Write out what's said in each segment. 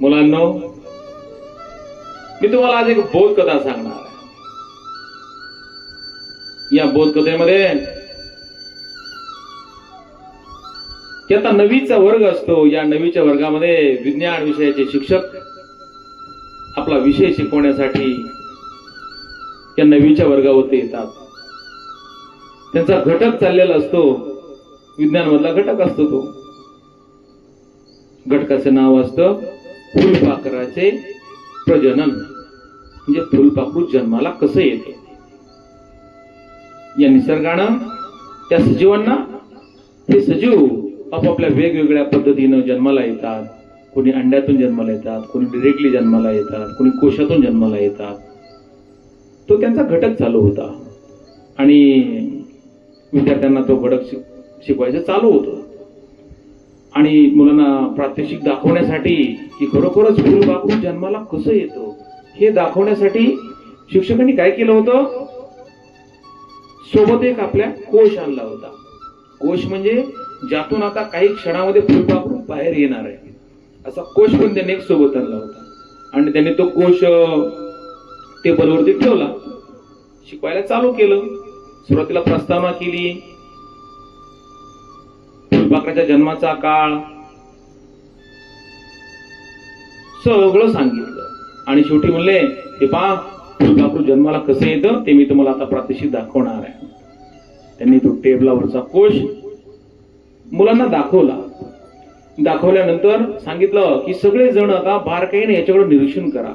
मुलांनो मी तुम्हाला आज एक बोधकथा सांगणार आहे. या बोधकथेमध्ये की आता नवीचा वर्ग असतो या नवीच्या वर्गामध्ये विज्ञान विषयाचे शिक्षक आपला विषय शिकवण्यासाठी या नवीच्या वर्गावरती येतात. त्यांचा घटक चाललेला असतो विज्ञान मधला घटक असतो तो. घटकाचं नाव असतं फुलपाखराचे प्रजनन म्हणजे फुलपाखरू जन्माला कसं येतं? या निसर्गानं त्या सजीवांना हे सजीव आपापल्या वेगवेगळ्या पद्धतीनं जन्माला येतात. कोणी अंड्यातून जन्माला येतात कोणी डिरेक्टली जन्माला येतात कोणी कोशातून जन्माला येतात. तो त्यांचा घटक चालू होता. आणि विद्यार्थ्यांना तो घटक शिक- शिकवायचं चालू होतं. आणि मुलांना प्रात्यक्षिक दाखवण्यासाठी की खरोखरच फुलपाखरू जन्माला कसं येतं हे दाखवण्यासाठी शिक्षकांनी काय केलं होतं? सोबत एक आपल्या कोश आणला होता. कोश म्हणजे ज्यातून आता काही क्षणामध्ये फुलपाखरू बाहेर येणार आहे. असा कोश पण त्यांनी एक सोबत आणला होता. आणि त्यांनी तो कोश टेबलवरती ठेवला. शिकवायला चालू केलं. सुरुवातीला प्रस्तावना केली. फुलपाखराच्या जन्माचा काळ. सगळं सांगितलं. आणि शेवटी म्हणले हे पा फुलपाखरू जन्माला कसं येतं ते मी तुम्हाला आता प्रात्यक्षिक दाखवणार आहे. त्यांनी तो टेबलावरचा कोश मुलांना दाखवला. दाखवल्यानंतर सांगितलं की सगळे जण आता बारकाईने याच्याकडे निरीक्षण करा.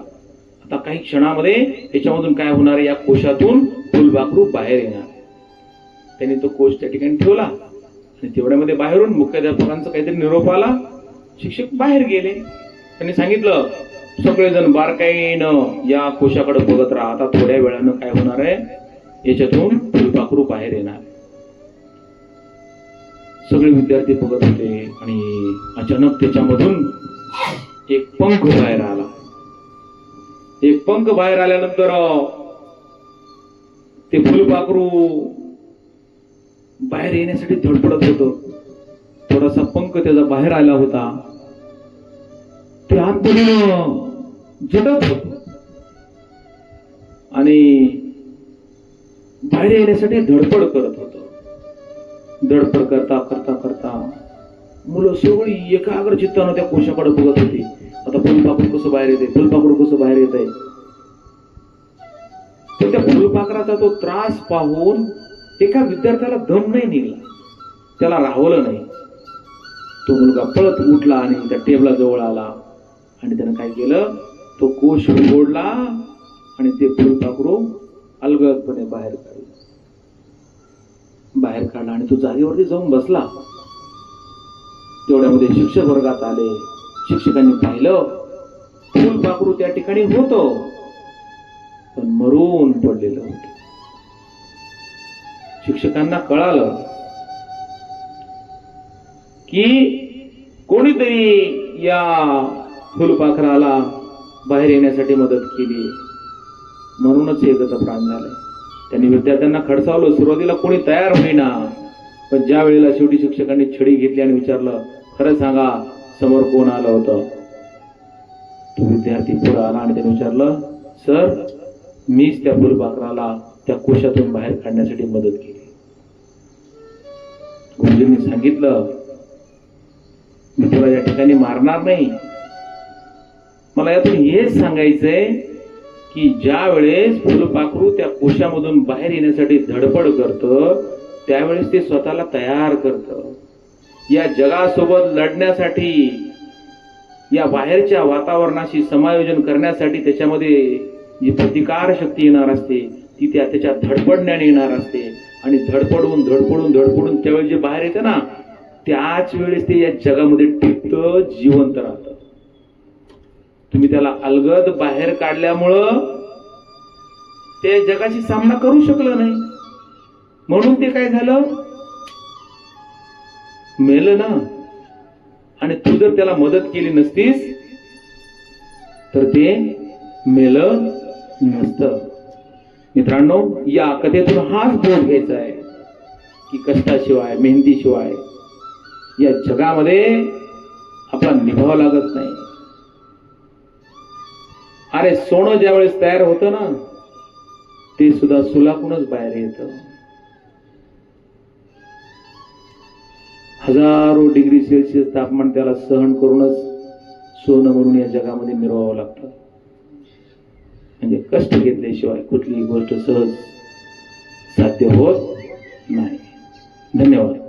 आता काही क्षणामध्ये याच्यामधून काय होणार आहे या कोशातून फुलबाकरू बाहेर येणार आहे त्यांनी तो कोश त्या ठिकाणी ठेवला. आणि तेवढ्यामध्ये बाहेरून मुख्याध्यापकांचा काहीतरी निरोप आला. शिक्षक बाहेर गेले. त्यांनी सांगितलं सगळेजण बारकाईनं या कोशाकडे बघत राहा. आता थोड्या वेळानं काय होणार आहे? याच्यातून फुलपाखरू बाहेर येणार. सगळे विद्यार्थी बघत होते आणि अचानक त्याच्यामधून एक पंख बाहेर आला. एक पंख बाहेर आल्यानंतर ते फुलपाखरू बाहेर येण्यासाठी धडपडत होत. थोडासा पंख त्याचा बाहेर आला होता. ते आतमधून झटत होत. आणि बाहेर येण्यासाठी धडपड करत होत. धडपड करता करता करता मुलं सगळी एकाग्र चित्तानं त्या कोशाकडे बघत होती. आता फुलपाखरू कसं बाहेर येते फुलपाखरू कसं बाहेर येत आहे तर त्या फुलपाखराचा तो त्रास पाहून एका विद्यार्थ्याला दम नाही निघला. त्याला राहवलं नाही. तो मुलगा पळत उठला आणि त्या टेबला जवळ आला. आणि त्यानं काय केलं? तो कोश ओढला आणि ते फुलपाखरू अलगदपणे बाहेर काढलं. बाहेर काढला आणि तो जागेवरती जाऊन बसला. तेवढ्यामध्ये शिक्षक वर्गात आले. शिक्षकांनी पाहिलं फुलपाखरू त्या ठिकाणी होतो. पण मरून पडलेलं होतं. शिक्षकांना कळालं की कोणीतरी या फुलपाखराला बाहेर येण्यासाठी मदत केली. म्हणूनच हे प्राण झालं त्यांनी विद्यार्थ्यांना खडसावलं. सुरुवातीला कोणी तयार होईना पण ज्या वेळेला शेवटी शिक्षकांनी छडी घेतली आणि विचारलं खरं सांगा समोर कोण आलं होतं? तो विद्यार्थी पुढे आला आणि त्याने विचारलं सर मीच त्या फुलपाखराला त्या कोशातून बाहेर काढण्यासाठी मदत केली. गुरुजींनी सांगितलं मी तुला या ठिकाणी मारणार नाही. मला यातून हेच सांगायचंय की ज्या वेळेस फुलपाखरू त्या कोशामधून बाहेर येण्यासाठी धडपड करतं त्यावेळेस ते स्वतःला तयार करतं. या जगासोबत लढण्यासाठी या बाहेरच्या वातावरणाशी समायोजन करण्यासाठी त्याच्यामध्ये जी प्रतिकार शक्ती येणार असते ती त्या त्याच्या धडपडण्याने येणार असते. आणि धडपडून धडपडून धडपडून त्यावेळी जे बाहेर येतं ना त्याच वेळेस ते या जगामध्ये टिकतं जिवंत राहतं. तुम्ही त्याला अलगद बाहेर काढल्यामुळं ते जगाशी सामना करू शकलं नाही. म्हणून ते काय झालं? मेलं ना. आणि तू जर त्याला मदत केली नसतीस तर ते मेलं नसतं. मित्रांनो या कथेतून हाच बोध घ्यायचा आहे की कष्टाशिवाय मेहनतीशिवाय या जगामध्ये आपला निभाव लागत नाही. अरे सोनं ज्यावेळेस तयार होतं ना ते सुद्धा सुलाकूनच बाहेर येतं. हजारो डिग्री सेल्सिअस तापमान त्याला सहन करूनच सोनं म्हणून या जगामध्ये मिरवावं लागतं. म्हणजे कष्ट घेतल्याशिवाय कुठलीही गोष्ट सहज साध्य होत नाही. धन्यवाद.